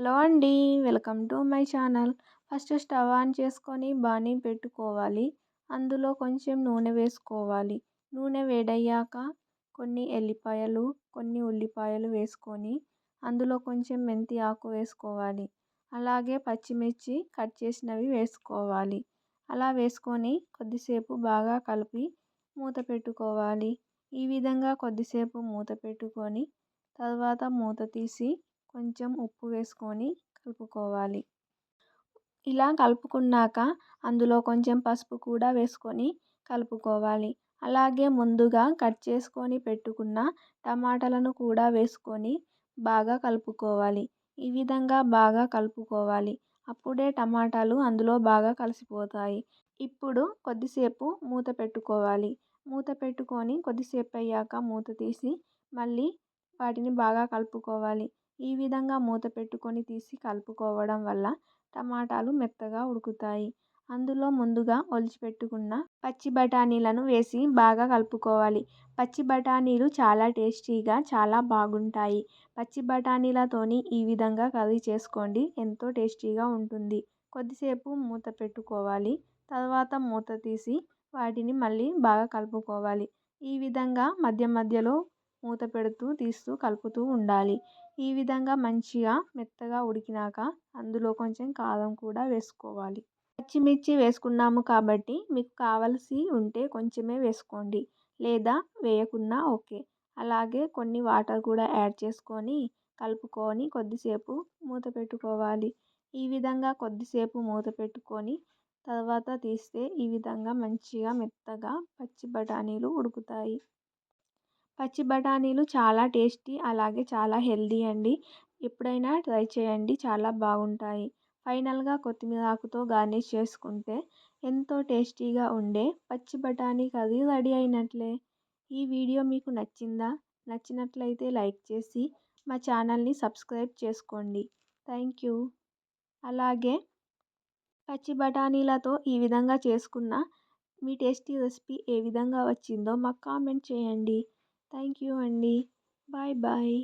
Hello అండి welcome to my channel. First stove on చేసుకొని బాణీ పెట్టుకోవాలి. అందులో కొంచెం నూనె వేసుకోవాలి. నూనె వేడయ్యాక కొన్ని ఎల్లిపాయలు కొన్ని ఉల్లిపాయలు వేసుకొని అందులో కొంచెం మెంతి ఆకు వేసుకోవాలి. అలాగే పచ్చిమిర్చి కట్ చేసినవి వేసుకోవాలి. అలా వేసుకొని కొద్దిసేపు బాగా కలిపి మూత పెట్టుకోవాలి. ఈ విధంగా కొద్దిసేపు మూత పెట్టుకొని తర్వాత మూత తీసి కొంచెం ఉప్పు వేసుకొని కలుపుకోవాలి. ఇలా కలుపుకున్నాక అందులో కొంచెం పసుపు కూడా వేసుకొని కలుపుకోవాలి. అలాగే ముందుగా కట్ చేసుకొని పెట్టుకున్న టమాటాలను కూడా వేసుకొని బాగా కలుపుకోవాలి. ఈ విధంగా బాగా కలుపుకోవాలి. అప్పుడే టమాటాలు అందులో బాగా కలిసిపోతాయి. ఇప్పుడు కొద్దిసేపు మూత పెట్టుకోవాలి. మూత పెట్టుకొని కొద్దిసేపు అయ్యాక మూత తీసి మళ్ళీ వాటిని బాగా కలుపుకోవాలి. ఈ విధంగా మూత పెట్టుకొని తీసి కలుపుకోవడం వల్ల టమాటాలు మెత్తగా ఉడుకుతాయి. అందులో ముందుగా ఒలిచిపెట్టుకున్న పచ్చి బఠానీలను వేసి బాగా కలుపుకోవాలి. పచ్చి బఠానీలు చాలా టేస్టీగా చాలా బాగుంటాయి. పచ్చి బఠానీలతోని ఈ విధంగా కర్రీ చేసుకోండి. ఎంతో టేస్టీగా ఉంటుంది. కొద్దిసేపు మూత పెట్టుకోవాలి. తర్వాత మూత తీసి వాటిని మళ్ళీ బాగా కలుపుకోవాలి. ఈ విధంగా మధ్య మధ్యలో మూత పెడుతూ తీస్తూ కలుపుతూ ఉండాలి. ఈ విధంగా మంచిగా మెత్తగా ఉడికినాక అందులో కొంచెం కారం కూడా వేసుకోవాలి. పచ్చిమిర్చి వేసుకున్నాము కాబట్టి మీకు కావలసి ఉంటే కొంచెమే వేసుకోండి. లేదా వేయకున్నా ఓకే. అలాగే కొన్ని వాటర్ కూడా యాడ్ చేసుకొని కలుపుకొని కొద్దిసేపు మూత పెట్టుకోవాలి. ఈ విధంగా కొద్దిసేపు మూత పెట్టుకొని తర్వాత తీస్తే ఈ విధంగా మంచిగా మెత్తగా పచ్చి బఠానీలు ఉడుకుతాయి. పచ్చి బఠానీలు చాలా టేస్టీ అలాగే చాలా హెల్దీ అండి. ఎప్పుడైనా ట్రై చేయండి చాలా బాగుంటాయి. ఫైనల్గా కొత్తిమీర ఆకుతో గార్నిష్ చేసుకుంటే ఎంతో టేస్టీగా ఉండే పచ్చి బఠానీ కర్రీ రెడీ అయినట్లే. ఈ వీడియో మీకు నచ్చిందా? నచ్చినట్లయితే లైక్ చేసి మా ఛానల్ని సబ్స్క్రైబ్ చేసుకోండి. Thank you. అలాగే పచ్చి బఠానీలతో ఈ విధంగా చేసుకున్న మీ టేస్టీ రెసిపీ ఏ విధంగా వచ్చిందో మాకు కామెంట్ చేయండి. థ్యాంక్ యూ అండి బాయ్ బాయ్